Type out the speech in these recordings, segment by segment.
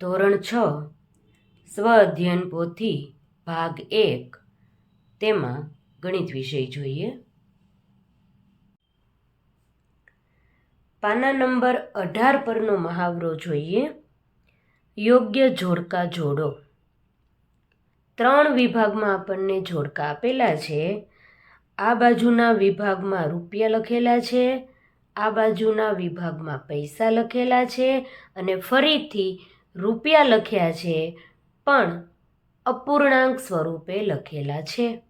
ધોરણ છ, સ્વ અધ્યયન પોથી ભાગ એક, તેમાં ગણિત વિષય જોઈએ. પાના નંબર અઢાર પરનો મહાવરો જોઈએ. યોગ્ય જોડકા જોડો. ત્રણ વિભાગમાં આપણને જોડકા આપેલા છે. આ બાજુના વિભાગમાં રૂપિયા લખેલા છે. આ બાજુના વિભાગમાં પૈસા લખેલા છે અને ફરીથી રૂપિયા લખ્યા છે, પણ અપૂર્ણાંક સ્વરૂપે લખેલા છે.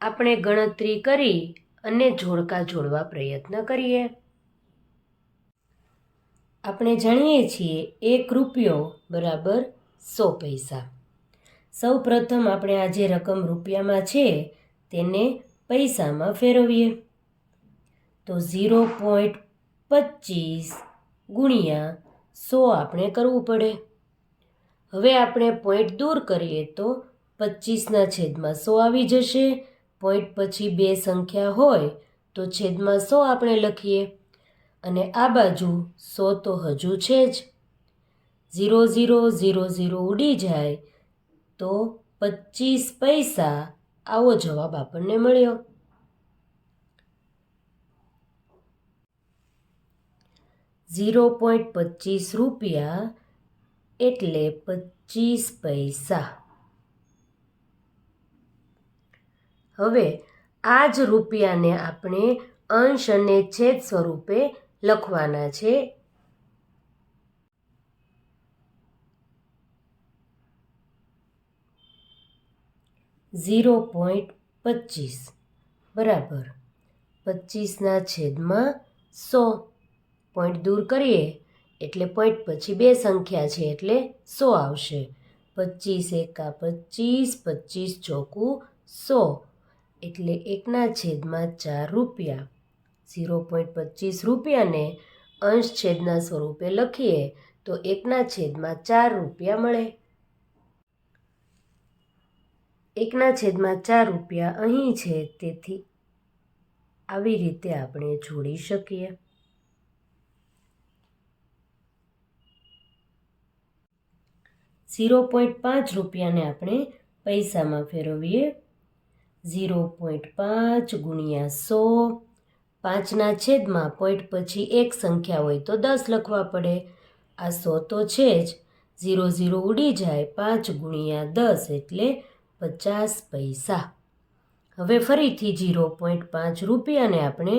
આપણે ગણતરી કરી અને જોડકા જોડવા પ્રયત્ન કરીએ. આપણે જાણીએ છીએ એક રૂપિયો બરાબર સો પૈસા. સૌ પ્રથમ આપણે આ જે રકમ રૂપિયામાં છે, તેને પૈસામાં ફેરવીએ. તો ઝીરો પોઈન્ટ પચીસ ગુણ્યા સો આપણે કરવું પડે. હવે આપણે પોઈન્ટ દૂર કરીએ તો પચીસના છેદમાં સો આવી જશે. પોઈન્ટ પછી બે સંખ્યા હોય તો છેદમાં સો આપણે લખીએ. અને આ બાજુ સો તો હજુ છે જ. ઝીરો ઝીરો ઝીરો ઝીરો ઉડી જાય તો પચીસ પૈસા આવો જવાબ આપણને મળ્યો. ઝીરો પોઈન્ટ પચીસ રૂપિયા એટલે પચીસ પૈસા. હવે આ જ રૂપિયાને આપણે અંશ અને છેદ સ્વરૂપે લખવાના છે. ઝીરો પોઈન્ટ પચીસ બરાબર. પચીસના છેદમાં સો. પોઈન્ટ દૂર કરીએ, એટલે પોઈન્ટ પછી બે સંખ્યા છે એટલે સો આવશે. પચીસ એકા પચીસ પચીસ ચોકું સો, એટલે એકના છેદમાં ચાર રૂપિયા. ઝીરો પોઈન્ટ પચીસ રૂપિયાને અંશ છેદના સ્વરૂપે લખીએ, તો એકના છેદમાં ચાર રૂપિયા મળે. એકના છેદમાં ચાર રૂપિયા અહીં છે, તેથી આવી રીતે આપણે જોડી શકીએ. ઝીરો પોઈન્ટ પાંચ રૂપિયાને આપણે પૈસામાં ફેરવીએ. ઝીરો પોઈન્ટ પાંચ ગુણ્યા સો પાંચના છેદમાં પોઈન્ટ પછી એક સંખ્યા હોય તો દસ લખવા પડે. આ સો તો છે જ. ઝીરો ઝીરો ઉડી જાય પાંચ ગુણ્યા દસ એટલે પચાસ પૈસા. હવે ફરીથી ઝીરો પોઈન્ટ પાંચ રૂપિયાને આપણે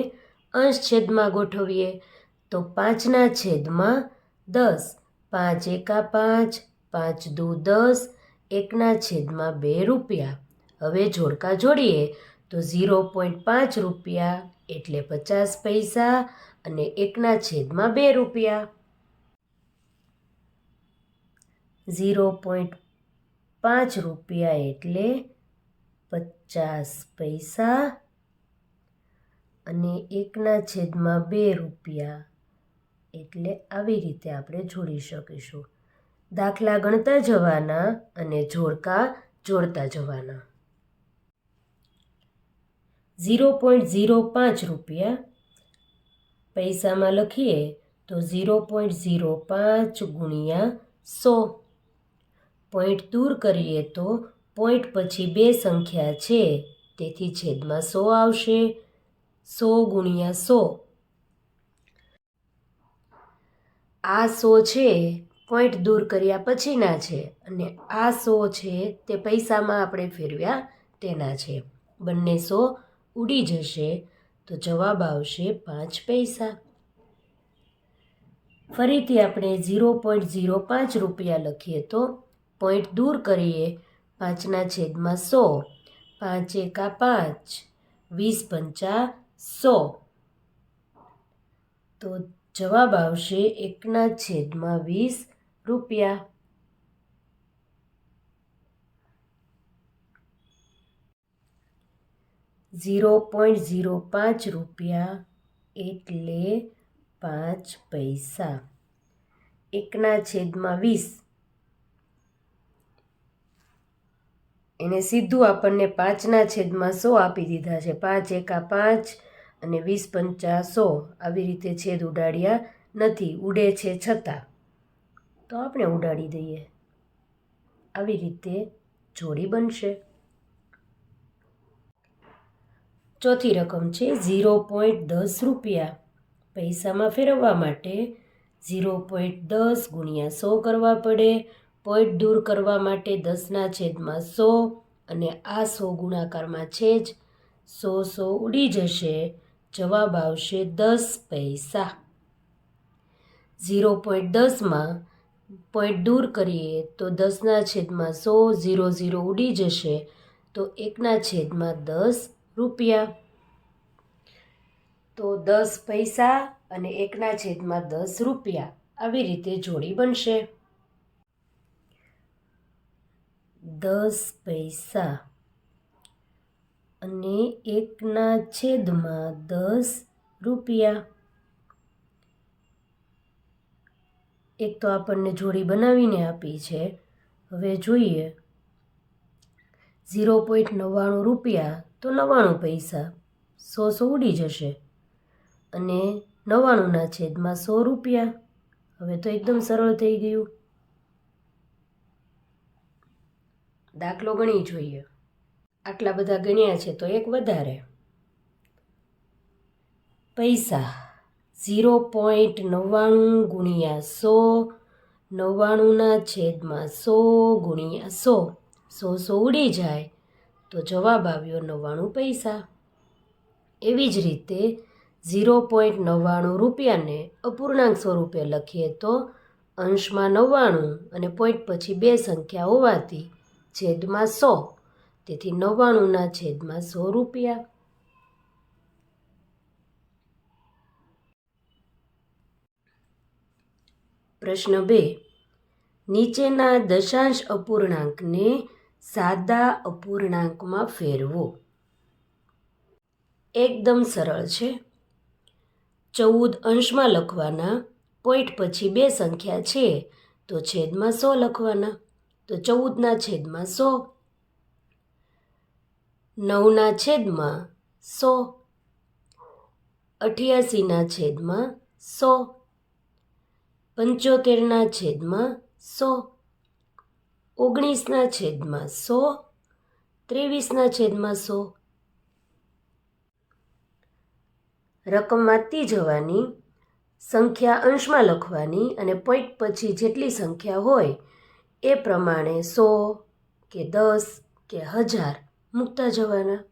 અંશ છેદમાં ગોઠવીએ. તો પાંચના છેદમાં દસ. પાંચ એકા પાંચ પાંચ દુ દસ, એકના છેદમાં બે રૂપિયા. હવે જોડકા જોડીએ તો ઝીરો પોઈન્ટ પાંચ રૂપિયા, એટલે પચાસ પૈસા અને એકના છેદમાં બે રૂપિયા. ઝીરો પોઈન્ટ પાંચ રૂપિયા એટલે પચાસ પૈસા અને એકના છેદમાં બે રૂપિયા. એટલે આવી રીતે આપણે જોડી શકીશું. દાખલા ગણતા જવાના અને જોડકા જોડતા જવાના. ઝીરો પોઈન્ટ ઝીરો પાંચ રૂપિયા. પૈસામાં લખીએ તો ઝીરો પોઈન્ટ ઝીરો પાંચ ગુણ્યા સો. પોઈન્ટ દૂર કરીએ તો પોઈન્ટ પછી બે સંખ્યા છે, તેથી છેદમાં સો આવશે. સો ગુણ્યા સો. આ સો છે પોઈન્ટ દૂર કર્યા પછીના છે અને આ સો છે તે પૈસામાં આપણે ફેરવ્યા તેના છે. બંને સો ઉડી જશે તો જવાબ આવશે પાંચ પૈસા. ફરીથી આપણે ઝીરો પોઈન્ટ ઝીરો પાંચ રૂપિયા લખીએ તો પોઈન્ટ દૂર કરીએ પાંચના છેદમાં સો, પાંચ એકા પાંચ, વીસ પંચા સો. તો જવાબ આવશે એકના છેદમાં વીસ રૂપિયા. ઝીરો પોઈન્ટ ઝીરો પાંચ રૂપિયા એટલે પાંચ પૈસા. એકના છેદમાં વીસ. એને સીધું આપણને પાંચના છેદમાં સો આપી દીધા છે. પાંચ એકા પાંચ અને વીસ પંચા સો. આવી રીતે છેદ ઉડાડ્યા નથી. ઉડે છે છતાં. તો આપણે ઉડાડી દઈએ. આવી રીતે જોડી બનશે. ચોથી રકમ છે ઝીરો પોઈન્ટ દસ રૂપિયા. પૈસામાં ફેરવવા માટે ઝીરો પોઈન્ટ દસ ગુણ્યા સો કરવા પડે. પોઈન્ટ દૂર કરવા માટે દસના છેદમાં સો અને આ સો ગુણાકારમાં છે જ સો સો ઉડી જશે. જવાબ આવશે દસ પૈસા. ઝીરો પોઈન્ટ દસમાં પોઈન્ટ દૂર કરીએ તો દસના છેદમાં સો ઝીરો ઝીરો ઉડી જશે, તો એકના છેદમાં દસ રૂપિયા. તો દસ પૈસા અને એકના છેદમાં દસ રૂપિયા આવી રીતે જોડી બનશે. દસ પૈસા અને એકના છેદમાં દસ રૂપિયા. એક તો આપણને જોડી બનાવીને આપી છે. હવે જોઈએ. ઝીરો પોઈન્ટ નવ્વાણું રૂપિયા તો નવ્વાણું પૈસા. સો સો ઉડી જશે. અને નવ્વાણુંના છેદમાં સો રૂપિયા. હવે તો એકદમ સરળ થઈ ગયું. દાખલો ગણી જોઈએ. આટલા બધા ગણ્યા છે તો એક વધારે. પૈસા. ઝીરો પોઈન્ટ નવ્વાણું ગુણ્યા સો. નવ્વાણુંના છેદમાં સો ગુણ્યા સો. સો સો ઉડી જાય તો જવાબ આવ્યો નવ્વાણું પૈસા. એવી જ રીતે ઝીરો પોઈન્ટ નવ્વાણું રૂપિયાને અપૂર્ણાંક સ્વરૂપે લખીએ તો અંશમાં નવ્વાણું અને પોઈન્ટ પછી બે સંખ્યા હોવાથી છેદમાં સો. તેથી નવ્વાણુંના છેદમાં સો રૂપિયા. પ્રશ્ન બે. નીચેના દશાંશ અપૂર્ણાંકને સાદા અપૂર્ણાંકમાં ફેરવો. એકદમ સરળ છે. ચૌદ અંશમાં લખવાના, પોઈન્ટ પછી બે સંખ્યા છે, તો છેદમાં સો લખવાના, તો ચૌદના છેદમાં સો. નવના છેદમાં સો. અઠ્યાસીના છેદમાં સો. પંચોતેરના છેદમાં સો, ઓગણીસના છેદમાં સો, ત્રેવીસના છેદમાં સો. રકમ વાંચતી જવાની, સંખ્યા અંશમાં લખવાની અને પોઈન્ટ પછી જેટલી સંખ્યા હોય, એ પ્રમાણે સો કે દસ કે હજાર મૂકતા જવાના.